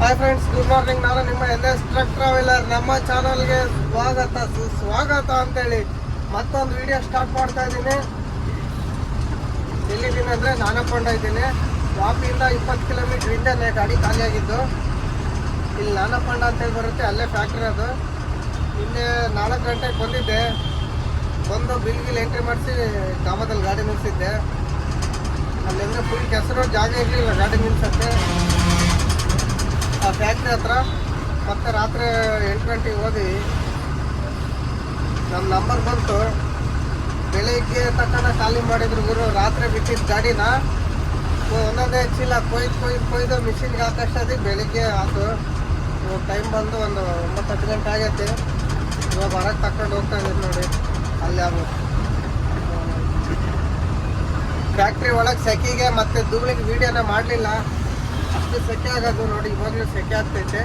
Hi friends good morning ನಾನು ನಿಮ್ಮ N S truck traveller ನಮ್ಮ ಚಾನಲ್ಗೆ ಸ್ವಾಗತ, ಸುಸ್ವಾಗತ ಅಂತೇಳಿ ಮತ್ತೊಂದು ವಿಡಿಯೋ ಸ್ಟಾರ್ಟ್ ಮಾಡ್ತಾ ಇದ್ದೀನಿ. ಎಲ್ಲಿದ್ದೀನಿ ಅಂದರೆ ನಾನಕೊಂಡ ಇದ್ದೀನಿ. ವಾಪಿಯಿಂದ ಇಪ್ಪತ್ತು ಕಿಲೋಮೀಟ್ರ್ ಹಿಂದೆನೇ ಗಾಡಿ ಖಾಲಿಯಾಗಿದ್ದು. ಇಲ್ಲಿ ನಾನಕೊಂಡ ಅಂತೇಳಿ ಬರುತ್ತೆ, ಅಲ್ಲೇ ಫ್ಯಾಕ್ಟ್ರಿ ಅದು. ಹಿಂದೆ ನಾಲ್ಕು ಗಂಟೆಗೆ ಬಂದಿದ್ದೆ. ಬಂದು ಬಿಲ್ ಗಿಲ್ ಎಂಟ್ರಿ ಮಾಡಿಸಿ ಗ್ರಾಮದಲ್ಲಿ ಗಾಡಿ ನಿಲ್ಲಿಸಿದ್ದೆ ಅಲ್ಲಿಂದ ಫುಲ್ ಕೆಸರು, ಜಾಗ ಇರಲಿಲ್ಲ, ಗಾಡಿ ನಿಲ್ಸಕ್ಕೆ. ಆ ಹತ್ರ ಮತ್ತೆ ರಾತ್ರಿ ಎಂಟು ಗಂಟೆಗೆ ಓದಿ ನಮ್ಮ ನಂಬರ್ ಬಂತು. ಬೆಳಿಗ್ಗೆ ತಕ್ಕನ ಖಾಲಿ ಮಾಡಿದ್ರು ಗುರು, ರಾತ್ರಿ ಬಿಟ್ಟಿದ್ದ ಗಾಡಿನ. ಒಂದೊಂದೇ ಚೀಲ ಕೊಯ್ದು ಕೊಯ್ದು ಕೊಯ್ದು ಮಿಷಿನ್ಗೆ ಹಾಕಷ್ಟೊತ್ತಿಗೆ ಬೆಳಿಗ್ಗೆ ಆತು. ಇವಾಗ ಟೈಮ್ ಬಂದು ಒಂದು ಒಂಬತ್ತು ಹತ್ತು ಗಂಟೆ ಆಗೈತೆ. ಇವಾಗ ಹೊರಗೆ ತಕೊಂಡು ಹೋಗ್ತಾ ಇದ್ದೀನಿ ನೋಡಿ. ಅಲ್ಲಿ ಅದು ಫ್ಯಾಕ್ಟ್ರಿ ಒಳಗೆ ಸೆಕೆಗೆ ಮತ್ತೆ ಧೂಳಿಗೆ ವೀಡಿಯೋನ ಮಾಡಲಿಲ್ಲ. ಅಷ್ಟು ಸೆಕೆ ಆಗೋದು ನೋಡಿ, ಇವಾಗಲೂ ಸೆಕೆ ಆಗ್ತೈತೆ.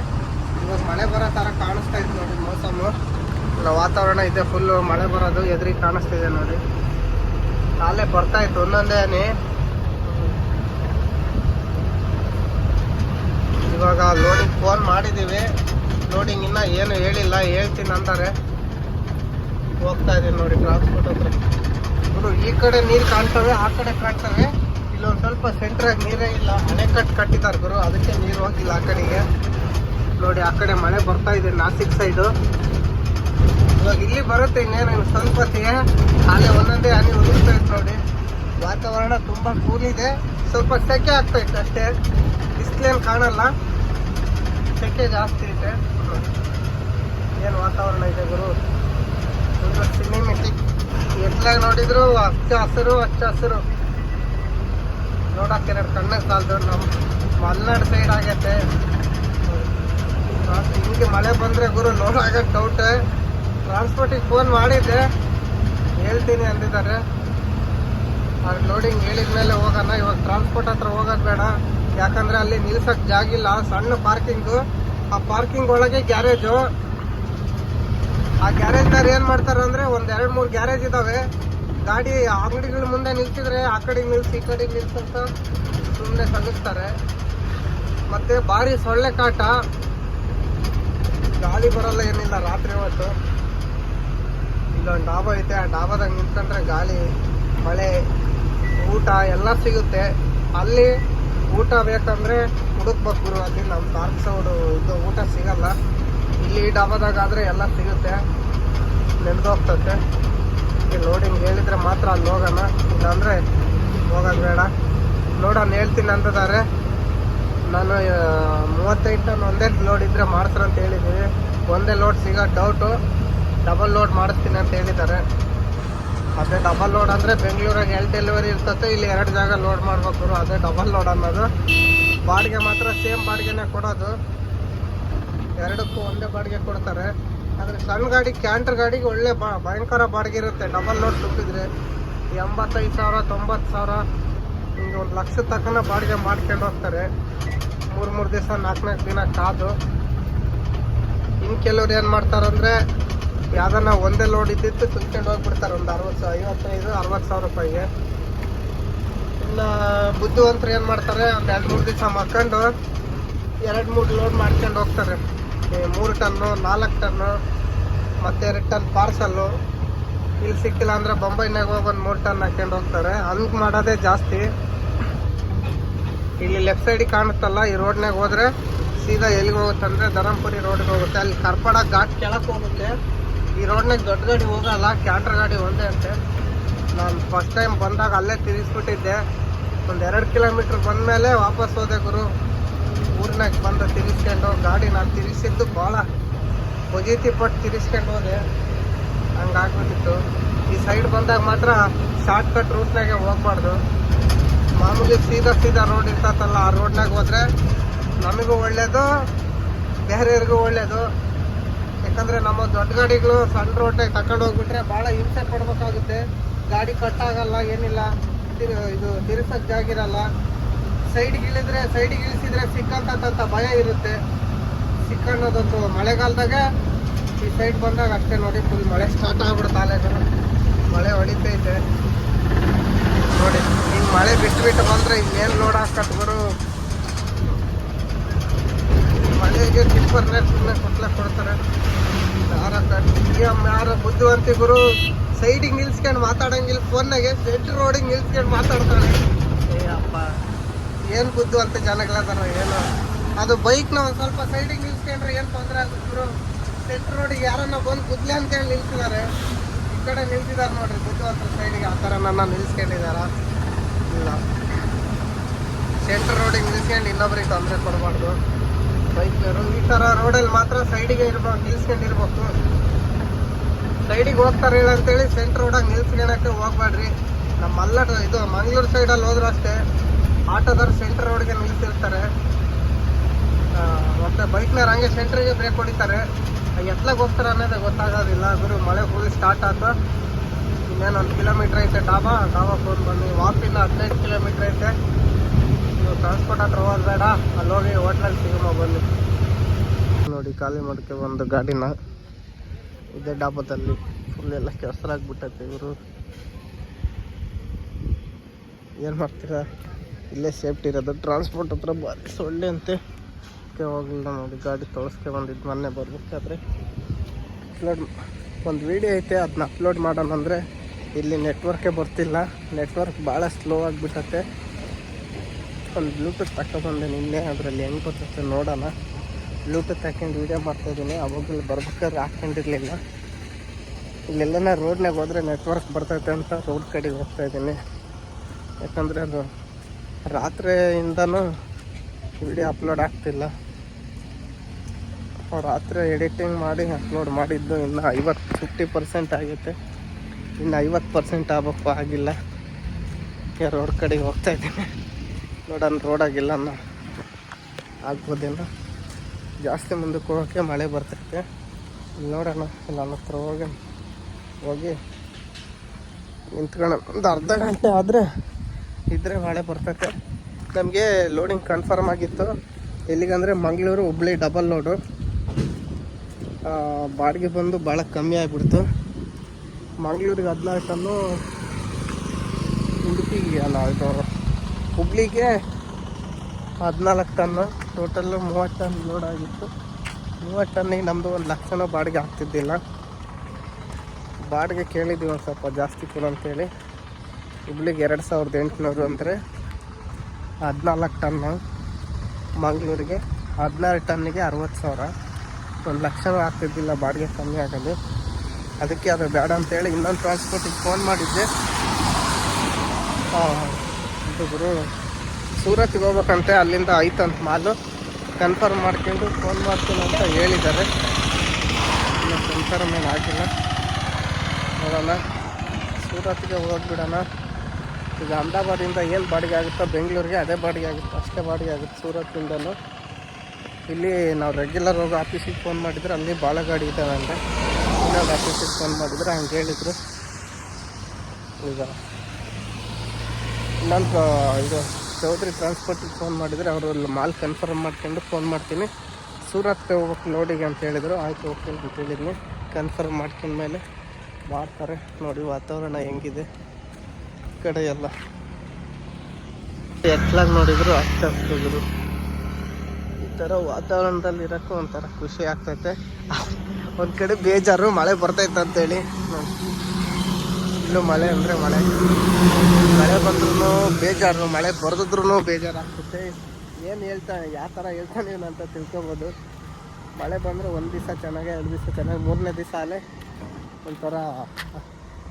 ಇವಾಗ ಮಳೆ ಬರೋ ಥರ ಕಾಣಿಸ್ತಾ ಇತ್ತು ನೋಡಿ ಮೋಸಮು ಇಲ್ಲ ವಾತಾವರಣ ಇದೆ ಫುಲ್ಲು ಮಳೆ ಬರೋದು ಎದುರಿಗೆ ಕಾಣಿಸ್ತಿದೆ ನೋಡಿ. ಕಾಲೇ ಬರ್ತಾ ಇತ್ತು ಒಂದೊಂದೇನೆ ಇವಾಗ ಲೋಡಿಂಗ್ ಫೋನ್ ಮಾಡಿದ್ದೀವಿ ಲೋಡಿಂಗ್ ಇನ್ನೂ ಏನು ಹೇಳಿಲ್ಲ, ಹೇಳ್ತೀನಿ ಅಂತಾರೆ. ಹೋಗ್ತಾ ಇದ್ದೀನಿ ನೋಡಿ ಟ್ರಾನ್ಸ್ಪೋರ್ಟ್ ಹತ್ರ. ಈ ಕಡೆ ನೀರು ಕಾಣ್ತವೆ, ಆ ಕಡೆ ಕಾಣ್ತವೆ. ಇಲ್ಲೊಂದು ಸ್ವಲ್ಪ ಸೆಂಟ್ರಾಗಿ ನೀರೇ ಇಲ್ಲ. ಅಣೆಕಟ್ಟು ಕಟ್ಟಿದ್ದಾರೆ ಗುರು. ಅದಕ್ಕೆ ನೀರು ಹೋಗಿಲ್ಲ ಆ ಕಡೆಗೆ. ನೋಡಿ, ಆ ಕಡೆ ಮಳೆ ಬರ್ತಾ ಇದೆ ನಾಸಿಕ್ ಸೈಡು ಇವಾಗ ಇಲ್ಲಿ ಬರುತ್ತೆ ಇನ್ನೇನು, ಇನ್ನು ಸ್ವಲ್ಪ ಹೊತ್ತಿಗೆ ಅಲ್ಲಿ ಒಂದೊಂದೇ ಹನಿ ಉದುರ್ತಾ ಇತ್ತು ನೋಡಿ. ವಾತಾವರಣ ತುಂಬ ಇದೆ. ಸ್ವಲ್ಪ ಸೆಕೆ ಆಗ್ತಾ ಇತ್ತು ಅಷ್ಟೇ. ಬಿಸಿಲೇನು ಕಾಣಲ್ಲ. ಸೆಕೆ ಜಾಸ್ತಿ ಇದೆ. ಏನು ವಾತಾವರಣ ಇದೆ ಗುರು? ಸಿನಿಮೆಟಿಕ್ ಎಲ್ಲ ನೋಡಿದ್ರು ಹಚ್ಚ ಹಸಿರು ಹಚ್ಚ ಹಸಿರು. ನೋಡಕ್ಕೆ ಎರಡು ಸಾಲದು. ನಮ್ಮ ಮಲ್ನಾಡು ಸೈಡ್ ಆಗೈತೆ. ಹಿಂಗೆ ಮಳೆ ಬಂದರೆ ಗುರು ನೋಡಾಗ ಆಗಕ್ಕೆ ಡೌಟ್ ಟ್ರಾನ್ಸ್ಪೋರ್ಟಿಗೆ ಫೋನ್ ಮಾಡಿದ್ದೆ. ಹೇಳ್ತೀನಿ ಅಂದಿದ್ದಾರೆ. ಆ ಲೋಡಿಂಗ್ ಹೇಳಿದ ಮೇಲೆ ಹೋಗೋಣ. ಇವಾಗ ಟ್ರಾನ್ಸ್ಪೋರ್ಟ್ ಹತ್ರ ಹೋಗೋದು ಬೇಡ. ಯಾಕಂದ್ರೆ ಅಲ್ಲಿ ನಿಲ್ಸಕ್ಕೆ ಜಾಗಿಲ್ಲ ಸಣ್ಣ ಪಾರ್ಕಿಂಗು ಆ ಪಾರ್ಕಿಂಗ್ ಒಳಗೆ ಗ್ಯಾರೇಜು. ಆ ಗ್ಯಾರೇಜ್ನವ್ರು ಏನು ಮಾಡ್ತಾರೆ ಅಂದರೆ ಒಂದು ಎರಡು ಮೂರು ಗ್ಯಾರೇಜ್ ಇದ್ದಾವೆ ಗಾಡಿ ಅಂಗಡಿಗಳ ಮುಂದೆ ನಿಲ್ಸಿದ್ರೆ ಆ ಕಡೆಗೆ ನಿಲ್ಸಿ, ಈ ಕಡೆಗೆ ನಿಲ್ಸಂತ ಸುಮ್ಮನೆ ಸಗಿಸ್ತಾರೆ ಮತ್ತೆ ಭಾರಿ ಸೊಳ್ಳೆ ಕಾಟ. ಗಾಳಿ ಬರಲ್ಲ ಏನಿಲ್ಲ, ರಾತ್ರಿ ಹೊತ್ತು. ಇಲ್ಲೊಂದು ಡಾಬಾ ಐತೆ, ಆ ಡಾಬಾದಾಗ ನಿಂತ್ಕೊಂಡ್ರೆ ಗಾಳಿ, ಮಳೆ, ಊಟ ಎಲ್ಲ ಸಿಗುತ್ತೆ. ಅಲ್ಲಿ ಊಟ ಬೇಕಂದ್ರೆ ಹುಡುಕ್ಬೇಕು ಅಲ್ಲಿ ನಮ್ಮ ಪಾರ್ಕ್ ಸೌಡು ಇದು ಊಟ ಸಿಗಲ್ಲ. ಇಲ್ಲಿ ಡಾಬಾದಾಗ ಆದರೆ ಎಲ್ಲ ಸಿಗುತ್ತೆ. ನೆನೆದೋಗ್ತತೆ ಲೋಡಿಂಗ್ ಹೇಳಿದ್ರೆ ಮಾತ್ರ ಅಲ್ಲಿ ಹೋಗೋಣ. ಇಲ್ಲಾಂದರೆ ಹೋಗೋದು ಬೇಡ. ನೋಡೋಣ, ಹೇಳ್ತೀನಿ ಅಂತಿದ್ದಾರೆ ನಾನು ಮೂವತ್ತೈದು ಟನ್ ಒಂದೇ ಲೋಡ್ ಇದ್ರೆ ಮಾಡ್ತಾರೆ ಅಂತ ಹೇಳಿದ್ದೀವಿ ಒಂದೇ ಲೋಡ್ ಸಿಗೋ ಡೌಟು ಡಬಲ್ ಲೋಡ್ ಮಾಡಿಸ್ತೀನಿ ಅಂತ ಹೇಳಿದ್ದಾರೆ. ಅದೇ ಡಬಲ್ ಲೋಡ್ ಅಂದರೆ ಬೆಂಗಳೂರಾಗ ಎಲ್ ಡೆಲಿವರಿ ಇರ್ತತೆ, ಇಲ್ಲಿ ಎರಡು ಜಾಗ ಲೋಡ್ ಮಾಡ್ಬೇಕು ಅದೇ ಡಬಲ್ ಲೋಡ್ ಅನ್ನೋದು. ಬಾಡಿಗೆ ಮಾತ್ರ ಸೇಮ್ ಬಾಡಿಗೆನೇ ಕೊಡೋದು. ಎರಡಕ್ಕೂ ಒಂದೇ ಬಾಡಿಗೆ ಕೊಡ್ತಾರೆ. ಆದರೆ ಸಣ್ಣ ಗಾಡಿ, ಕ್ಯಾಂಟರ್ ಗಾಡಿಗೆ ಒಳ್ಳೆ ಭಯಂಕರ ಬಾಡಿಗೆ ಇರುತ್ತೆ. ಡಬಲ್ ಲೋಡ್ ತುಂಬಿದ್ರೆ ಎಂಬತ್ತೈದು ಸಾವಿರ, ತೊಂಬತ್ತು ಸಾವಿರ, ಹಿಂಗೆ ಒಂದು ಲಕ್ಷ ತಕ್ಕನ ಬಾಡಿಗೆ ಮಾಡ್ಕೊಂಡು ಹೋಗ್ತಾರೆ. ಮೂರು ಮೂರು ದಿವಸ ನಾಲ್ಕು ನಾಲ್ಕು ದಿನ ಕಾದು. ಇನ್ನು ಕೆಲವ್ರು ಏನು ಮಾಡ್ತಾರಂದ್ರೆ, ಯಾವ್ದನ್ನ ಒಂದೇ ಲೋಡ್ ಇದ್ದಿತ್ತು ತುಂಬ್ಕೊಂಡು ಹೋಗ್ಬಿಡ್ತಾರೆ. ಒಂದು ಅರವತ್ತು, ಐವತ್ತೈದು, ಅರವತ್ತು ಸಾವಿರ ರೂಪಾಯಿಗೆ. ಇನ್ನು ಬುದ್ಧಿವಂತರು ಏನು ಮಾಡ್ತಾರೆ, ಒಂದು ಎರಡು, ಮೂರು ದಿವಸ ಮಕ್ಕೊಂಡು ಎರಡು, ಮೂರು ಲೋಡ್ ಮಾಡ್ಕೊಂಡು ಹೋಗ್ತಾರೆ. ಮೂರು ಟನ್ನು, ನಾಲ್ಕು ಟನ್ನು, ಮತ್ತೆ ಎರಡು ಟನ್ ಪಾರ್ಸಲ್ಲು. ಇಲ್ಲಿ ಸಿಕ್ಕಿಲ್ಲ ಅಂದರೆ ಬೊಂಬೈನಾಗ ಹೋಗಿ ಒಂದು ಮೂರು ಟನ್ ಹಾಕ್ಕೊಂಡು ಹೋಗ್ತಾರೆ. ಹಂಗೆ ಮಾಡೋದೇ ಜಾಸ್ತಿ. ಇಲ್ಲಿ ಲೆಫ್ಟ್ ಸೈಡಿಗೆ ಕಾಣುತ್ತಲ್ಲ, ಈ ರೋಡ್ನಾಗ ಹೋದ್ರೆ ಸೀದಾ ಎಲ್ಲಿಗೆ ಹೋಗುತ್ತೆ ಅಂದರೆ ಧರಂಪುರಿ ರೋಡ್ಗೆ ಹೋಗುತ್ತೆ. ಅಲ್ಲಿ ಕರ್ಪಡ ಘಾಟ್ ಕೆಳಕ್ಕೆ ಹೋಗುತ್ತೆ. ಈ ರೋಡ್ನಾಗ ದೊಡ್ಡ ಗಾಡಿ ಹೋಗಲ್ಲ, ಕ್ಯಾಂಟ್ರ್ ಗಾಡಿ ಒಂದೇ ಅಂತೆ. ನಾನು ಫಸ್ಟ್ ಟೈಮ್ ಬಂದಾಗ ಅಲ್ಲೇ ತಿರುಗಿಸ್ಬಿಟ್ಟಿದ್ದೆ. ಒಂದು ಎರಡು ಕಿಲೋಮೀಟ್ರ್ ಬಂದಮೇಲೆ ವಾಪಸ್ ಹೋದೆ ಗುರು. ಊರಿನಾಗ ಬಂದು ತಿರ್ಗಿಸ್ಕೊಂಡು ಗಾಡಿ ನಾನು ತಿರುಗಿಸಿದ್ದು ಭಾಳ ಹೊಜಿತಿ ಪಟ್ಟು ತಿರ್ಗಿಸ್ಕೊಂಡು ಹೋದೆ. ಹಂಗಾಗ್ಬಿಟ್ಟಿತ್ತು. ಈ ಸೈಡ್ ಬಂದಾಗ ಮಾತ್ರ ಶಾರ್ಟ್ ಕಟ್ ರೂಟ್ನಾಗೆ ಹೋಗ್ಬಾರ್ದು. ಮಾಮೂಲಿ ಸೀದಾ ಸೀದಾ ರೋಡ್ ಇರ್ತಲ್ಲ ಆ ರೋಡ್ನಾಗ ಹೋದ್ರೆ ನಮಗೂ ಒಳ್ಳೇದು, ಬೇರೆಯವ್ರಿಗೂ ಒಳ್ಳೇದು. ಯಾಕಂದ್ರೆ ನಮ್ಮ ದೊಡ್ಡ ಗಾಡಿಗಳು ಸಣ್ಣ ರೋಡ್ನಾಗ ತಗೊಂಡು ಹೋಗ್ಬಿಟ್ರೆ ಭಾಳ ಹಿಂಸೆ ಪಡ್ಬೇಕಾಗುತ್ತೆ. ಗಾಡಿ ಕಟ್ಟಾಗಲ್ಲ ಏನಿಲ್ಲ. ಇದು ತಿರ್ಸಕ್ಕೆ ಜಾಗಿರಲ್ಲ ಸೈಡ್ಗೆ ಇಳಿದ್ರೆ ಸೈಡ್ಗೆ ಇಳಿಸಿದ್ರೆ ಸಿಕ್ಕಂತ ಭಯ ಇರುತ್ತೆ. ಸಿಕ್ಕನ್ನೋದಂತೂ ಮಳೆಗಾಲದಾಗ ಈ ಸೈಡ್ ಬಂದಾಗ ಅಷ್ಟೇ ನೋಡಿ ಫುಲ್ ಮಳೆ ಸ್ಟಾರ್ಟ್ ಆಗ್ಬಿಡುತ್ತೆ ಆಲೇದು ಮಳೆ ಹೊಡಿತೈತೆ ನೋಡಿ ಹಿಂಗೆ ಮಳೆ ಬಿಟ್ಟು ಬಿಟ್ಟು ಬಂದ್ರೆ ಇನ್ನೇನು ಲೋಡ್ ಹಾಕತ್ ಗುರು. ನೆಟ್ ಸುಮ್ಮನೆ ಕೊಟ್ಲ ಕೊಡ್ತಾರೆ. ಯಾರ ಯಾರ ಬುದ್ಧಿವಂತಿ ಗುರು? ಸೈಡಿಗೆ ನಿಲ್ಸ್ಕೊಂಡು ಮಾತಾಡಂಗಿಲ್ಲ ಫೋನ್ನಾಗೆ ಸೆಂಟ್ರ್ ರೋಡಿಗೆ ನಿಲ್ಸ್ಕೊಂಡು ಮಾತಾಡ್ತಾಳೆ. ಏ ಅಪ್ಪ. ಏನು ಬುದ್ಧಿವಂತ ಜನಗಳದಾರ ಏನು. ಅದು ಬೈಕ್ನ ಒಂದು ಸ್ವಲ್ಪ ಸೈಡಿಗೆ ನಿಲ್ಸ್ಕೊಂಡ್ರೆ ಏನು ತೊಂದರೆ ಆಗುತ್ತೆ ಗುರು? ರೋಡಿಗೆ ಯಾರನ್ನ ಬಂದು ಗುದ್ಲೆ ಅಂತೇಳಿ ನಿಲ್ಸಿದ್ದಾರೆ. ಈ ಕಡೆ ನಿಲ್ಸಿದ್ದಾರೆ ನೋಡ್ರಿ, ಬುದ್ಧಿವಂತರ ಸೈಡಿಗೆ ಆ ಥರ ನನ್ನ ನಿಲ್ಸ್ಕೊಂಡಿದಾರ ಇಲ್ಲ. ಸೆಂಟ್ರ್ ರೋಡಿಗೆ ನಿಲ್ಸ್ಕೊಂಡು ಇನ್ನೊಬ್ರಿಗೆ ತೊಂದರೆ ಕೊಡಬಾರ್ದು. ಬೈಕ್ನವರು ಈ ಥರ ರೋಡಲ್ಲಿ ಮಾತ್ರ ಸೈಡಿಗೆ ಇರ್ಬೇಕು ನಿಲ್ಸ್ಕೊಂಡಿರ್ಬೇಕು. ಸೈಡಿಗೆ ಹೋಗ್ತಾರೆ ಹೇಳಿ ಅಂತೇಳಿ ಸೆಂಟ್ರ್ ರೋಡಾಗ ನಿಲ್ಸ್ಕೊಳಕ್ಕೆ ಹೋಗ್ಬೇಡ್ರಿ. ನಮ್ಮ ಮಲ್ಲಟ ಇದು ಮಂಗಳೂರು ಸೈಡಲ್ಲಿ ಹೋದ್ರೂ ಅಷ್ಟೇ. ಆಟೋದವ್ರು ಸೆಂಟ್ರ್ ರೋಡ್ಗೆ ನಿಲ್ತಿರ್ತಾರೆ ಮತ್ತು ಬೈಕ್ನವ್ರು ಹಂಗೆ ಸೆಂಟ್ರಿಗೆ ಬ್ರೇಕ್ ಹೊಡಿತಾರೆ. ಎತ್ಲಾಗ ಹೋಗ್ತಾರೆ ಅನ್ನೋದೇ ಗೊತ್ತಾಗೋದಿಲ್ಲ. ಗುರು, ಮಳೆ ಫುಲ್ ಸ್ಟಾರ್ಟ್ ಆಯ್ತು ಇನ್ನೇನು ಒಂದು ಕಿಲೋಮೀಟ್ರ್ ಐತೆ ಡಾಬಾ. ಡಾಬಾ ಫೋನ್ ಬನ್ನಿ ವಾಪಿಂದ ಹದಿನೈದು ಕಿಲೋಮೀಟ್ರ್ ಐತೆ. ನೀವು ಟ್ರಾನ್ಸ್ಪೋರ್ಟ್ ಹತ್ರ ಹೋಗೋದು ಬೇಡ ಅಲ್ಲಿ ಹೋಗಿ ಹೋಟ್ಲಲ್ಲಿ ಸಿಗಮ್ಮ ಬನ್ನಿ. ನೋಡಿ, ಖಾಲಿ ಮಾಡ್ಕೆ ಒಂದು ಗಾಡಿನ. ಇದೇ ಡಾಬಾದಲ್ಲಿ ಫುಲ್ ಎಲ್ಲ ಕೆಸರಾಗ್ಬಿಟ್ಟೈತೆ ಇವರು ಏನು ಮಾಡ್ತೀರಾ? ಇಲ್ಲೇ ಸೇಫ್ಟಿ ಇರೋದು. ಟ್ರಾನ್ಸ್ಪೋರ್ಟ್ ಹತ್ರ ಬಾರಿ ಸೊಳ್ಳೆ ಅಂತೆ. ಹೋಗಲಿಲ್ಲ ನೋಡಿ, ಗಾಡಿ ತೊಳಸ್ಕೆ ಬಂದಿದ್ದು ಮೊನ್ನೆ ಬರ್ಬೇಕಾದ್ರೆ. ಅಪ್ಲೋಡ್ ಒಂದು ವೀಡಿಯೋ ಐತೆ ಅದನ್ನ ಅಪ್ಲೋಡ್ ಮಾಡೋಣ ಅಂದರೆ ಇಲ್ಲಿ ನೆಟ್ವರ್ಕೇ ಬರ್ತಿಲ್ಲ. ನೆಟ್ವರ್ಕ್ ಭಾಳ ಸ್ಲೋ ಆಗಿಬಿಟ್ಟತ್ತೆ. ಒಂದು ಬ್ಲೂಟೂತ್ ತಗೊಬಂದೆ ನಿನ್ನೆ, ಅದರಲ್ಲಿ ಹೆಂಗೆ ಬರ್ತೈತೆ ನೋಡೋಣ. ಬ್ಲೂಟೂತ್ ಹಾಕೊಂಡು ವೀಡಿಯೋ ಮಾಡ್ತಾಯಿದ್ದೀನಿ ಅವಾಗಲೂ ಬರ್ಬೇಕಾದ್ರೆ ಹಾಕೊಂಡಿರಲಿಲ್ಲ ಇಲ್ಲೆಲ್ಲನ ರೋಡ್ನಾಗ ಹೋದರೆ ನೆಟ್ವರ್ಕ್ ಬರ್ತೈತೆ ಅಂತ ರೋಡ್ ಕಡೆಗೆ ಹೋಗ್ತಾ ಇದ್ದೀನಿ. ಯಾಕಂದರೆ ಅದು ರಾತ್ರಿಯಿಂದನೂ ವಿಡಿಯೋ ಅಪ್ಲೋಡ್ ಆಗ್ತಿಲ್ಲ. ರಾತ್ರಿ ಎಡಿಟಿಂಗ್ ಮಾಡಿ, ಅಪ್ಲೋಡ್ ಮಾಡಿದ್ದು ಇನ್ನು ಐವತ್ತು, ಫಿಫ್ಟಿ ಪರ್ಸೆಂಟ್ ಆಗೈತೆ. ಇನ್ನು ಐವತ್ತು ಪರ್ಸೆಂಟ್ ಆಗಬೇಕು ಆಗಿಲ್ಲ. ರೋಡ್ ಕಡೆಗೆ ಹೋಗ್ತಾ ಇದ್ದೀನಿ. ನೋಡೋಣ ರೋಡಾಗಿಲ್ಲ ಅನ್ನೋ ಆಗ್ಬೋದೇನೋ. ಜಾಸ್ತಿ ಮುಂದಕ್ಕೆ ಹೋಗೋಕ್ಕೆ ಮಳೆ ಬರ್ತೈತೆ. ನೋಡೋಣ, ಇಲ್ಲ ನನ್ನ ಹತ್ರ ಹೋಗಿ ಹೋಗಿ ನಿಂತ್ಕೊಳ್ಳೋಣ. ಒಂದು ಅರ್ಧ ಗಂಟೆ ಆದರೆ ಇದ್ರೆ ಭಾಳ ಬರ್ತೈತೆ. ನಮಗೆ ಲೋಡಿಂಗ್ ಕನ್ಫರ್ಮ್ ಆಗಿತ್ತು. ಎಲ್ಲಿಗಂದರೆ ಮಂಗಳೂರು ಹುಬ್ಳಿ ಡಬಲ್ ಲೋಡು ಬಾಡಿಗೆ ಬಂದು ಭಾಳ ಕಮ್ಮಿ ಆಗಿಬಿಡ್ತು. ಮಂಗಳೂರಿಗೆ ಹದಿನಾಲ್ಕು ಟನ್ನು ಉಡುಪಿಗೆ, ಅಲ್ಲ, ಇದು ಹುಬ್ಳಿಗೆ ಹದಿನಾಲ್ಕು ಟನ್ನು ಟೋಟಲ್ಲು ಮೂವತ್ತು ಟನ್ ಲೋಡ್ ಆಗಿತ್ತು. ಮೂವತ್ತು ಟನ್ನಿಗೆ ನಮ್ಮದು ಒಂದು ಲಕ್ಷನೂ ಬಾಡಿಗೆ ಆಗ್ತಿದ್ದಿಲ್ಲ. ಬಾಡಿಗೆ ಕೇಳಿದ್ದೀವಿ ಒಂದು ಸ್ವಲ್ಪ ಜಾಸ್ತಿ ಕೊಡು ಅಂತೇಳಿ. ಹುಬ್ಳಿಗೆ ಎರಡು ಸಾವಿರದ ಎಂಟುನೂರು ಅಂದರೆ ಹದಿನಾಲ್ಕು ಟನ್ನು ಮಂಗಳೂರಿಗೆ. ಹದಿನಾರು ಟನ್ನಿಗೆ ಅರವತ್ತು ಸಾವಿರ. ಒಂದು ಲಕ್ಷ ಆಗ್ತಿದ್ದಿಲ್ಲ, ಬಾಡಿಗೆ ಕಮ್ಮಿ ಆಗೋದು. ಅದಕ್ಕೆ ಅದು ಬೇಡ ಅಂತೇಳಿ ಇನ್ನೊಂದು ಟ್ರಾನ್ಸ್ಪೋರ್ಟಿಗೆ ಫೋನ್ ಮಾಡಿದ್ದೆ. ಗುರು, ಸೂರತ್ಗೆ ಹೋಗ್ಬೇಕಂತೆ, ಅಲ್ಲಿಂದ ಐತಂತ ಮಾಲು. ಕನ್ಫರ್ಮ್ ಮಾಡ್ಕೊಂಡು ಫೋನ್ ಮಾಡ್ತೀನಿ ಅಂತ ಹೇಳಿದ್ದಾರೆ. ಇನ್ನು ಕನ್ಫರ್ಮ್ ಏನು ಆಗಿಲ್ಲ. ನೋಡೋಣ. ಸೂರತ್ಗೆ ಹೋಗ್ಬಿಡೋಣ. ಈಗ ಅಹಮದಾಬಾದಿಂದ ಏನು ಬಾಡಿಗೆ ಆಗುತ್ತೋ ಬೆಂಗಳೂರಿಗೆ ಅದೇ ಬಾಡಿಗೆ ಆಗುತ್ತೆ. ಅಷ್ಟೇ ಬಾಡಿಗೆ ಆಗುತ್ತೆ ಸೂರತ್ನಿಂದಲೂ ಇಲ್ಲಿ ನಾವು ರೆಗ್ಯುಲರ್ ಹೋಗಿ ಆಫೀಸಿಗೆ ಫೋನ್ ಮಾಡಿದರೆ ಅಲ್ಲಿ ಭಾಳ ಗಾಡಿ ಇದ್ದಾವೆ ಅಂದರೆ ಇನ್ನೊಂದು ಆಫೀಸಿಗೆ ಫೋನ್ ಮಾಡಿದರೆ ಹಂಗೆ ಹೇಳಿದರು. ಈಗ ಇನ್ನೊಂದು, ಇದು ಚೌಧರಿ ಟ್ರಾನ್ಸ್ಪೋರ್ಟಿಗೆ ಫೋನ್ ಮಾಡಿದರೆ ಅವರು ಮಾಲ್ ಕನ್ಫರ್ಮ್ ಮಾಡ್ಕೊಂಡು ಫೋನ್ ಮಾಡ್ತೀನಿ. ಸೂರತ್ಗೆ ಹೋಗ್ಬೇಕು ಲೋಡಿಗೆ ಅಂತ ಹೇಳಿದರು. ಆಯಿತು, ಓಕೆ ಅಂತ ಹೇಳಿದ್ನಿ. ಕನ್ಫರ್ಮ್ ಮಾಡ್ಕೊಂಡ್ಮೇಲೆ ಮಾಡ್ತಾರೆ. ನೋಡಿ ವಾತಾವರಣ ಹೆಂಗಿದೆ. ಕಡೆ ಎಲ್ಲ ಎಟ್ಲಾಗ ನೋಡಿದ್ರು ಅಷ್ಟೇ ಈ ಥರ ವಾತಾವರಣದಲ್ಲಿ ಇರೋಕ್ಕೂ ಒಂಥರ ಖುಷಿ ಆಗ್ತೈತೆ. ಒಂದು ಕಡೆ ಬೇಜಾರು, ಮಳೆ ಬರ್ತೈತೆ ಅಂತೇಳಿ. ಇಲ್ಲೂ ಮಳೆ ಅಂದರೆ ಮಳೆ. ಮಳೆ ಬಂದ್ರೂ ಬೇಜಾರು, ಮಳೆ ಬರ್ದಿದ್ರು ಬೇಜಾರು ಆಗ್ತೈತೆ. ಏನು ಹೇಳ್ತಾ, ಯಾವ ಥರ ಹೇಳ್ತಾನೆ ಅಂತ ತಿಳ್ಕೊಬೋದು. ಮಳೆ ಬಂದರೆ ಒಂದು ದಿವಸ ಚೆನ್ನಾಗೆ, ಎರಡು ದಿವಸ ಚೆನ್ನಾಗಿ, ಮೂರನೇ ದಿವಸ ಅಲ್ಲೇ ಒಂಥರ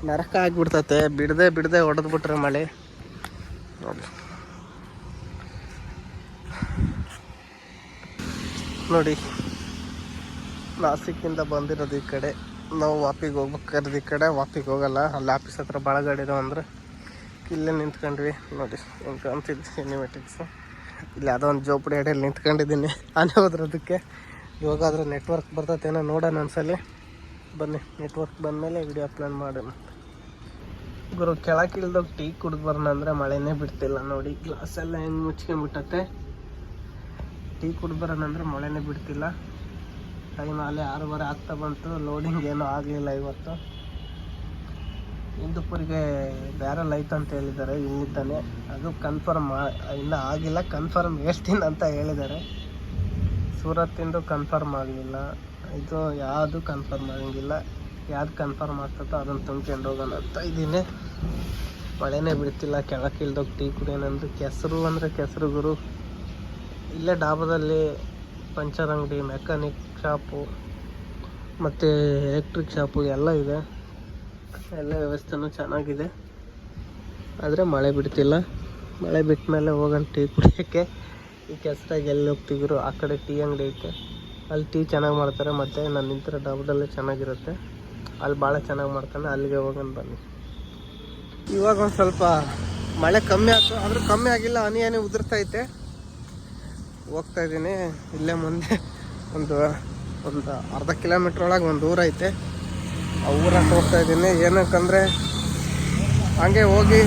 ನರಕ ಆಗಿಬಿಡ್ತತೆ. ಬಿಡದೆ ಬಿಡದೆ ಹೊಡೆದ್ಬಿಟ್ರೆ ಮಳೆ. ನೋಡಿ ನಾಸಿಕ್ಕಿಂದ ಬಂದಿರೋದು ಈ ಕಡೆ. ನಾವು ವಾಪಿಗೆ ಹೋಗ್ಬೇಕಾದ್ರೆ ಈ ಕಡೆ. ವಾಪಿಗೆ ಹೋಗಲ್ಲ. ಅಲ್ಲಿ ಆಫೀಸ್ ಹತ್ರ ಇದಾವೆ ಅಂದ್ರೆ ಇಲ್ಲೇ ನಿಂತ್ಕೊಂಡ್ವಿ. ನೋಡಿ, ಹಿಂಗೆ ಕಾಣ್ತಿದ್ವಿ ಸಿನಿಮೆಟಿಕ್ಸು ಇಲ್ಲಿ ಯಾವುದೋ ಒಂದು ಜೋಪಡಿ ಅಡಿಯಲ್ಲಿ ನಿಂತ್ಕೊಂಡಿದ್ದೀನಿ. ಆನೆ ಹೋದ್ರದಕ್ಕೆ. ಇವಾಗಾದರೂ ನೆಟ್ವರ್ಕ್ ಬರ್ತೈತೇನೋ ನೋಡೋಣ ಒಂದ್ಸಲಿ. ಬನ್ನಿ ನೆಟ್ವರ್ಕ್ ಬಂದಮೇಲೆ ವಿಡಿಯೋ ಅಪ್ಲೋಡ್ ಮಾಡೋಣ. ಗುರು ಕೆಳಕ್ಕೆ ಇಳ್ದೋಗಿ ಟೀ ಕುಡ್ದು ಬರೋಣ ಅಂದರೆ ಮಳೆನೇ ಬಿಡ್ತಿಲ್ಲ ನೋಡಿ. ಗ್ಲಾಸ್ ಎಲ್ಲ ಹೆಂಗೆ ಮುಚ್ಕೊಂಡ್ಬಿಟ್ಟತ್ತೆ? ಟೀ ಕುಡ್ದು ಬರೋಣ ಅಂದರೆ ಮಳೆನೇ ಬಿಡ್ತಿಲ್ಲ. ಟೈಮ್ ಅಲ್ಲಿ ಆರೂವರೆ ಆಗ್ತಾ ಬಂತು. ಲೋಡಿಂಗ್ ಏನೂ ಆಗಲಿಲ್ಲ ಇವತ್ತು. ಹಿಂದೂಪುರಿಗೆ ಬ್ಯಾರಲ್ ಐತೆ ಅಂತ ಹೇಳಿದ್ದಾರೆ ಇಲ್ಲಿದ್ದಾನೆ. ಅದು ಕನ್ಫರ್ಮ್ ಇನ್ನೂ ಆಗಿಲ್ಲ. ಕನ್ಫರ್ಮ್ ಹೇಳ್ತೀನಿ ಅಂತ ಹೇಳಿದ್ದಾರೆ. ಸೂರತ್ತಿಂದು ಕನ್ಫರ್ಮ್ ಆಗಲಿಲ್ಲ. ಇದು ಯಾವುದು ಕನ್ಫರ್ಮ್ ಆಗಂಗಿಲ್ಲ. ಯಾವ್ದು ಕನ್ಫರ್ಮ್ ಆಗ್ತದೋ ಅದನ್ನು ತುಂಬ್ಕೊಂಡು ಹೋಗೋಣ ಅಂತ ಇದ್ದೀನಿ. ಮಳೆನೇ ಬಿಡ್ತಿಲ್ಲ ಕೆಳಕ್ಕೆ ಇಳ್ದೋಗಿ ಟೀ ಕುಡಿಯೋಣಂದು ಕೆಸರು ಅಂದರೆ ಕೆಸರು ಗುರು. ಇಲ್ಲೇ ಡಾಬಾದಲ್ಲಿ ಪಂಚರ್ ಅಂಗಡಿ ಮೆಕ್ಯಾನಿಕ್ ಶಾಪು, ಮತ್ತು ಎಲೆಕ್ಟ್ರಿಕ್ ಶಾಪು ಎಲ್ಲ ಇದೆ. ಎಲ್ಲ ವ್ಯವಸ್ಥೆನೂ ಚೆನ್ನಾಗಿದೆ. ಆದರೆ ಮಳೆ ಬಿಡ್ತಿಲ್ಲ. ಮಳೆ ಬಿಟ್ಟ ಮೇಲೆ ಹೋಗೋಣ ಟೀ ಕುಡಿಯೋಕ್ಕೆ. ಈ ಕೆಸರಾಗಿ ಎಲ್ಲಿ ಹೋಗ್ತಿದ್ರು ಆ ಕಡೆ ಟೀ ಅಂಗಡಿ ಐತೆ. ಅಲ್ಲಿ ಟೀ ಚೆನ್ನಾಗಿ ಮಾಡ್ತಾರೆ, ಮತ್ತು ನಾನು ನಿಂತಿರೋ ಡಾಬಾದಲ್ಲೇ ಚೆನ್ನಾಗಿರುತ್ತೆ. ಅಲ್ಲಿ ಭಾಳ ಚೆನ್ನಾಗಿ ಮಾಡ್ಕೊಂಡು ಅಲ್ಲಿಗೆ ಹೋಗೋಣ ಬನ್ನಿ. ಇವಾಗ ಒಂದು ಸ್ವಲ್ಪ ಮಳೆ ಕಮ್ಮಿ ಆಯ್ತು. ಆದರೂ ಕಮ್ಮಿ ಆಗಿಲ್ಲ, ಹನಿ ಹನಿ ಉದುರ್ತೈತೆ. ಹೋಗ್ತಾ ಇದ್ದೀನಿ. ಇಲ್ಲೇ ಮುಂದೆ ಒಂದು ಒಂದು ಅರ್ಧ ಕಿಲೋಮೀಟ್ರ್ ಒಳಗೆ ಒಂದು ಊರೈತೆ ಆ ಊರಾಗ ಹೋಗ್ತಾ ಇದ್ದೀನಿ. ಏನಕ್ಕಂದರೆ, ಹಂಗೆ ಹೋಗಿ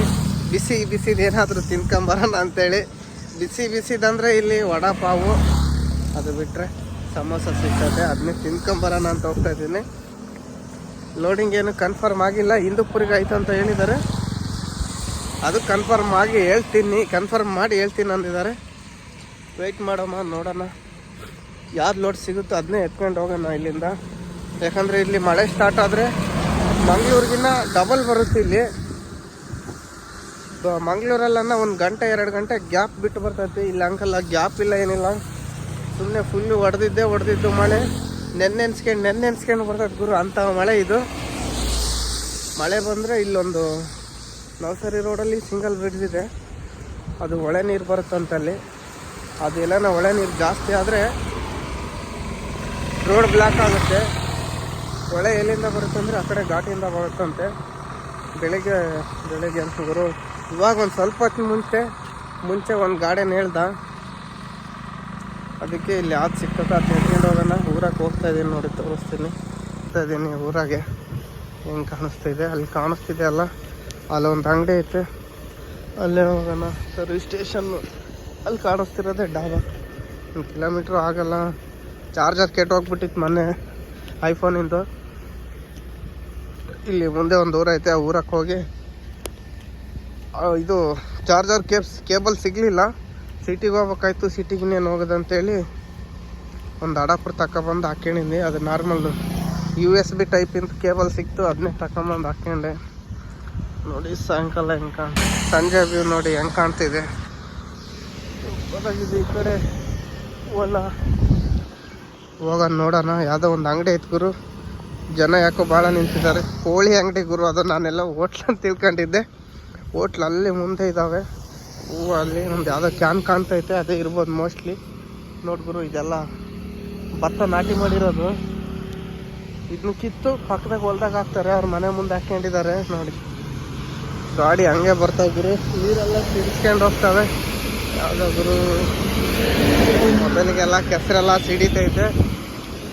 ಬಿಸಿ, ಬಿಸಿದು ಏನಾದರೂ ತಿನ್ಕೊಂಬರೋಣ ಅಂತೇಳಿ. ಬಿಸಿ ಬಿಸಿದಂದರೆ ಇಲ್ಲಿ ವಡಾ ಪಾವು ಅದು ಬಿಟ್ಟರೆ ಸಮೋಸ ಸಿಗ್ತದೆ. ಅದನ್ನೇ ತಿನ್ಕೊಂಬರೋಣ ಅಂತ ಹೋಗ್ತಾ ಇದ್ದೀನಿ. ಲೋಡಿಂಗ್ ಏನು ಕನ್ಫರ್ಮ್ ಆಗಿಲ್ಲ. ಹಿಂದೂಪುರಿಗೆ ಆಯ್ತು ಅಂತ ಹೇಳಿದ್ದಾರೆ. ಅದು ಕನ್ಫರ್ಮ್ ಆಗಿ ಹೇಳ್ತೀನಿ. ಕನ್ಫರ್ಮ್ ಮಾಡಿ ಹೇಳ್ತೀನಿ ಅಂದಿದ್ದಾರೆ. ವೆಯ್ಟ್ ಮಾಡೋಣ, ನೋಡೋಣ. ಯಾವ್ದು ಲೋಡ್ ಸಿಗುತ್ತೋ ಅದನ್ನೇ ಎತ್ಕೊಂಡು ಹೋಗೋಣ ಇಲ್ಲಿಂದ. ಯಾಕಂದರೆ ಇಲ್ಲಿ ಮಳೆ ಸ್ಟಾರ್ಟ್ ಆದರೆ ಮಂಗಳೂರಿಗಿನ್ನ ಡಬಲ್ ಬರುತ್ತೆ ಇಲ್ಲಿ. ಮಂಗಳೂರಲ್ಲನ್ನ ಒಂದು ಗಂಟೆ, ಎರಡು ಗಂಟೆ ಗ್ಯಾಪ್ ಬಿಟ್ಟು ಬರ್ತೈತಿ. ಇಲ್ಲಿ ಅಂಕಲ್ಲ ಗ್ಯಾಪ್ ಇಲ್ಲ ಏನಿಲ್ಲ. ಸುಮ್ಮನೆ ಫುಲ್ಲು ಹೊಡೆದಿದ್ದೆ ಹೊಡೆದಿದ್ದು ಮಳೆ. ನೆನ್ನೆನ್ಸ್ಕೊಂಡು ನೆನ್ನೆನ್ಸ್ಕೊಂಡು ಬರ್ತೈತೆ ಗುರು. ಅಂತ ಮಳೆ ಇದು. ಮಳೆ ಬಂದರೆ ಇಲ್ಲೊಂದು ನವಸರಿ ರೋಡಲ್ಲಿ ಸಿಂಗಲ್ ಬ್ರಿಡ್ಜ್ ಇದೆ. ಅದು ಒಳೆ ನೀರು ಬರುತ್ತಂತಲ್ಲಿ. ಅದು ಎಲ್ಲನ ಒಳೆ ನೀರು ಜಾಸ್ತಿ ಆದರೆ ರೋಡ್ ಬ್ಲಾಕ್ ಆಗುತ್ತೆ. ಹೊಳೆ ಎಲ್ಲಿಂದ ಬರುತ್ತೆ ಅಂದರೆ ಆ ಕಡೆ ಘಾಟಿಯಿಂದ ಬರುತ್ತಂತೆ. ಬೆಳಿಗ್ಗೆ ಬೆಳಿಗ್ಗೆ ಅಂತ ಗುರು. ಇವಾಗ ಒಂದು ಸ್ವಲ್ಪ ಹೊತ್ತು ಮುಂಚೆ ಮುಂಚೆ ಒಂದು ಗಾಡಿನ ಹೇಳ್ದ. ಅದಕ್ಕೆ ಇಲ್ಲಿ ಯಾವ್ದು ಸಿಕ್ತದ ಅದು ಊರಾಗ ಹೋಗ್ತಾ ಇದ್ದೀನಿ ನೋಡಿ, ತೋರಿಸ್ತೀನಿ. ಹೋಗ್ತಾ ಇದ್ದೀನಿ ಊರಾಗೆ. ಹೆಂಗೆ ಕಾಣಿಸ್ತಾ ಇದೆ? ಅಲ್ಲಿ ಕಾಣಿಸ್ತಿದೆ ಅಲ್ಲ? ಅಲ್ಲೊಂದು ಅಂಗಡಿ ಐತೆ. ಅಲ್ಲೇ ಹೋಗೋಣ. ಸರ್ವಿಸ್ ಸ್ಟೇಷನ್ನು ಅಲ್ಲಿ ಕಾಣಿಸ್ತಿರೋದೆ ಡಾಬಾ. ಒಂದು ಕಿಲೋಮೀಟ್ರ್ ಆಗೋಲ್ಲ. ಚಾರ್ಜರ್ ಕೆಟ್ಟೋಗ್ಬಿಟ್ಟಿತ್ತು ಮೊನ್ನೆ ಐಫೋನಿಂದು ಇಲ್ಲಿ ಮುಂದೆ ಒಂದು ಊರ ಐತೆ, ಆ ಊರಕ್ಕೆ ಹೋಗಿ. ಇದು ಚಾರ್ಜರ್ ಕೇಬ್ಸ್ ಕೇಬಲ್ ಸಿಗಲಿಲ್ಲ. ಸಿಟಿಗೆ ಹೋಗ್ಬೇಕಾಯ್ತು, ಸಿಟಿಗೆ ಇನ್ನೇನು ಹೋಗೋದಂತೇಳಿ. ಒಂದು ಅಡಾಪ್ಟರ್ ತಗೊಬಂದು ಹಾಕೊಂಡಿದ್ದೆ ಅದು ನಾರ್ಮಲ್ ಯು ಎಸ್ ಬಿ ಟೈಪಿಂದ ಕೇಬಲ್ ಸಿಕ್ತು ಅದನ್ನೇ ತಗೊಂಬಂದು ಹಾಕೊಂಡೆ ನೋಡಿ, ಸಾಯಂಕಾಲ ಹೆಂಗೆ ಕಾಣ್ ಸಂಜೆ ವ್ಯೂ ನೋಡಿ ಹೆಂಗೆ ಕಾಣ್ತಿದೆ. ಈ ಕಡೆ. ಹೊಲ ಹೋಗೋಣ ನೋಡೋಣ. ಯಾವುದೋ ಒಂದು ಅಂಗಡಿ ಐತೆ ಗುರು. ಜನ ಯಾಕೋ ಭಾಳ ನಿಂತಿದ್ದಾರೆ. ಕೋಳಿ ಅಂಗಡಿ ಗುರು, ಅದು ನಾನೆಲ್ಲ ಹೋಟ್ಲ್ ಅಂತ ತಿಳ್ಕೊಂಡಿದ್ದೆ. ಹೋಟ್ಲ್ ಅಲ್ಲಿ ಮುಂದೆ ಇದ್ದಾವೆ ಹೂವು ಅಲ್ಲಿ ಒಂದು ಯಾವುದೋ ಕ್ಯಾನ್ ಕಾಣ್ತೈತೆ, ಅದೇ ಇರ್ಬೋದು ಮೋಸ್ಟ್ಲಿ. ನೋಡಿ ಗುರು, ಇದೆಲ್ಲ ಭತ್ತ ನಾಟಿ ಮಾಡಿರೋದು. ಇದನ್ನ ಕಿತ್ತು ಪಕ್ಕದಾಗ ಹೊಲ್ದಾಗ ಹಾಕ್ತಾರೆ. ಅವ್ರ ಮನೆ ಮುಂದೆ ಹಾಕ್ಕೊಂಡಿದ್ದಾರೆ ನೋಡಿ. ಗಾಡಿ ಹಂಗೆ ಬರ್ತಾ ಗುರು ನೀರೆಲ್ಲ ಸಿಡಿಸ್ಕೊಂಡು ಹೋಗ್ತವೆ. ಯಾವುದೋ ಗುರು ಮೊದಲಿಗೆಲ್ಲ ಕೆಸರೆಲ್ಲ ಸಿಡಿತೈತೆ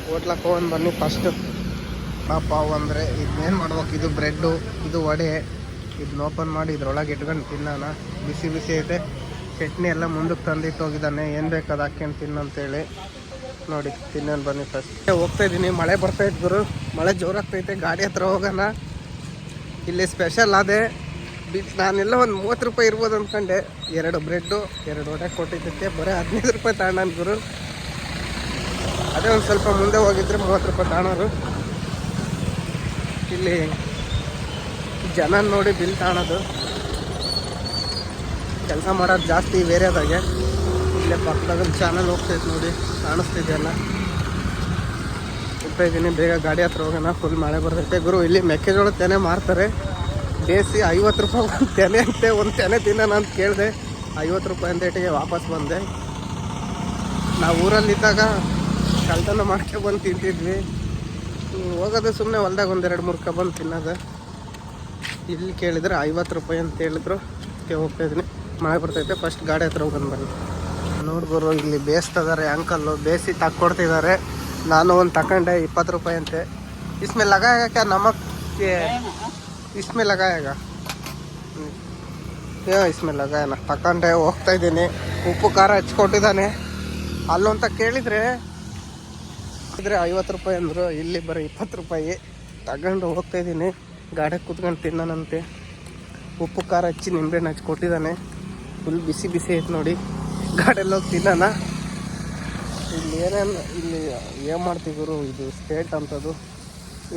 ಹೋಟ್ಲಕ್ಕೆ ಹೋಗಿ ಬನ್ನಿ ಫಸ್ಟು ಪಾವ್ ಅಂದರೆ ಇದನ್ನೇನು ಮಾಡ್ಬೇಕು? ಇದು ಬ್ರೆಡ್ಡು ಇದು ವಡೆ. ಇದನ್ನ ಓಪನ್ ಮಾಡಿ ಇದ್ರೊಳಗೆ ಇಟ್ಕೊಂಡು ತಿನ್ನೋಣ. ಬಿಸಿ ಬಿಸಿ ಐತೆ ಚಟ್ನಿ ಎಲ್ಲ ಮುಂದಕ್ಕೆ ತಂದಿಟ್ಟು ಹೋಗಿದ್ದಾನೆ. ಏನು ಬೇಕು ಅದು ಹಾಕ್ಕೊಂಡು ತಿನ್ನಂತೇಳಿ ನೋಡಿ, ತಿನ್ನೋಣ ಬನ್ನಿ ಫಸ್ಟ್ ಹೋಗ್ತಾ ಇದ್ದೀನಿ ಮಳೆ ಬರ್ತಾ ಗುರು. ಮಳೆ ಜೋರಾಗ್ತೈತೆ ಗಾಡಿ ಹತ್ರ ಹೋಗೋಣ. ಇಲ್ಲಿ ಸ್ಪೆಷಲ್ ಅದೇ. ಬಿಟ್ ನಾನೆಲ್ಲ ಒಂದು ಮೂವತ್ತು ರೂಪಾಯಿ ಇರ್ಬೋದು ಅಂದ್ಕೊಂಡೆ ಎರಡು ಬ್ರೆಡ್ಡು ಎರಡು ವಡೆ ಕೊಟ್ಟಿದ್ದಕ್ಕೆ ಬರೀ ಹದಿನೈದು ರೂಪಾಯಿ ತಗೊಂಡು ಅದೇ ಒಂದು ಸ್ವಲ್ಪ ಮುಂದೆ ಹೋಗಿದ್ರೆ ಮೂವತ್ತು ರೂಪಾಯಿ ತಗೊಳೋರು ಇಲ್ಲಿ ಜನ ನೋಡಿ ಬಿಲ್ ತಗೊಳೋದು ಕೆಲಸ ಮಾಡೋದು ಜಾಸ್ತಿ ಬೇರೆದಾಗೆ ಇಲ್ಲೇ ಪಕ್ಕದಾಗ ಚಾನಲ್ ಹೋಗ್ತೈತೆ ನೋಡಿ, ಕಾಣಿಸ್ತಿದೆಯಲ್ಲ? ಹೋಗ್ತಾ ಇದ್ದೀನಿ, ಬೇಗ ಗಾಡಿ ಹತ್ರ ಹೋಗೋಣ ಫುಲ್ ಮಳೆ ಬರ್ತೈತೆ. ಗುರು, ಇಲ್ಲಿ ಮೆಕ್ಕೆಜೋಳ ತೆನೆ ಮಾರ್ತಾರೆ. ಬೇಸಿ ಐವತ್ತು ರೂಪಾಯಿ ಒಂದು ತೆನೆ ಅಂತೆ, ಒಂದು ತೆನೆ ತಿನ್ನೋಣ ಅಂತ ಕೇಳಿದೆ. ಐವತ್ತು ರೂಪಾಯಿ ಅಂದೇಟಿಗೆ ವಾಪಸ್ ಬಂದೆ. ನಾವು ಊರಲ್ಲಿದ್ದಾಗ ಕಳ್ತನ ಮಾಡ್ಕೆ ಬಂದು ತಿಂತಿದ್ವಿ. ಹೋಗೋದು ಸುಮ್ಮನೆ ಹೊಲ್ದಾಗ ಒಂದೆರಡು, ಮೂರು ಬಂದು ತಿನ್ನೋದು. ಇಲ್ಲಿ ಕೇಳಿದ್ರೆ ಐವತ್ತು ರೂಪಾಯಿ ಅಂತ ಹೇಳಿದ್ರು. ಓಕೆ, ಹೋಗ್ತಾ ಇದ್ದೀನಿ. ಬರ್ತೈತೆ ಫಸ್ಟ್ ಗಾಡಿ ಹತ್ರ ಹೋಗೋಣ ಬನ್ನಿ. ನೋಡ್ಬರು ಇಲ್ಲಿ ಬೇಯಿಸ್ತಿದ್ದಾರೆ ಅಂಕಲ್ಲು ಬೇಯಿಸಿ ತಕ್ಕೊಡ್ತಿದ್ದಾರೆ. ನಾನು ಒಂದು ತಕೊಂಡೆ ಇಪ್ಪತ್ತು ರೂಪಾಯಿ ಅಂತೆ. ಇಸ್ಮೇಲೆ ಲಗಾಯಕ ನಮಗೆ ಇಸ್ಮೇಲೆ ಲಗಾಯಾಗ ಏ, ಇಸ್ಮೇಲೆ ಲಗಾಯನ. ತಕೊಂಡೆ, ಹೋಗ್ತಾ ಇದ್ದೀನಿ. ಉಪ್ಪು ಖಾರ ಹಚ್ಕೊಟ್ಟಿದ್ದಾನೆ. ಅಲ್ಲೊಂತ ಕೇಳಿದರೆ ಇದ್ರೆ ಐವತ್ತು ರೂಪಾಯಿ ಅಂದರು, ಇಲ್ಲಿ ಬರೀ ಇಪ್ಪತ್ತು ರೂಪಾಯಿ. ತಗೊಂಡು ಹೋಗ್ತಾ ಇದ್ದೀನಿ. ಗಾಡಿಗೆ ಕೂತ್ಕೊಂಡು ತಿನ್ನೋಣಂತೆ. ಉಪ್ಪು ಖಾರ ಹಚ್ಚಿ ನಿಂಬೆಹಣ್ಣು ಹಚ್ಚಿ ಕೊಟ್ಟಿದ್ದಾನೆ ಫುಲ್ ಬಿಸಿ ಬಿಸಿ ಐತೆ ನೋಡಿ. ಗಾಡಿಯಲ್ಲಿ ಹೋಗಿ ತಿನ್ನೋಣ. ಇಲ್ಲಿ ಏನೇನು ಇಲ್ಲಿ ಏನು ಮಾಡ್ತಿದ್ರು ಇದು ಸ್ಟೇಟ್ ಅಂತದು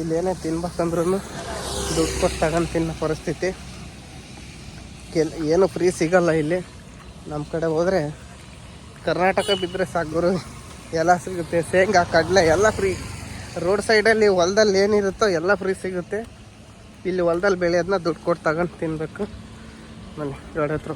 ಇಲ್ಲಿ ಏನೇ ತಿನ್ಬೇಕಂದ್ರೂ ದುಡ್ಡು ಕೊಟ್ಟು ತಗೊಂಡು ತಿನ್ನೋ ಪರಿಸ್ಥಿತಿ. ಕೆಲ್ ಏನು ಫ್ರೀ ಸಿಗಲ್ಲ ಇಲ್ಲಿ. ನಮ್ಮ ಕಡೆ ಹೋದರೆ ಕರ್ನಾಟಕ ಬಿದ್ದರೆ ಸಾಕು ಗುರು. ಎಲ್ಲ ಸಿಗುತ್ತೆ. ಶೇಂಗಾ, ಕಡಲೆ ಎಲ್ಲ ಫ್ರೀ ರೋಡ್ ಸೈಡಲ್ಲಿ ಹೊಲದಲ್ಲಿ ಏನಿರುತ್ತೋ ಎಲ್ಲ ಫ್ರೀ ಸಿಗುತ್ತೆ. ಇಲ್ಲಿ ಹೊಲದಲ್ಲಿ ಬೆಳೆಯೋದನ್ನ ದುಡ್ಡು ಕೊಟ್ಟು ತಗೊಂಡು ತಿನ್ನಬೇಕು ಬನ್ನಿ, ಗಾಡಿ ಹತ್ರ.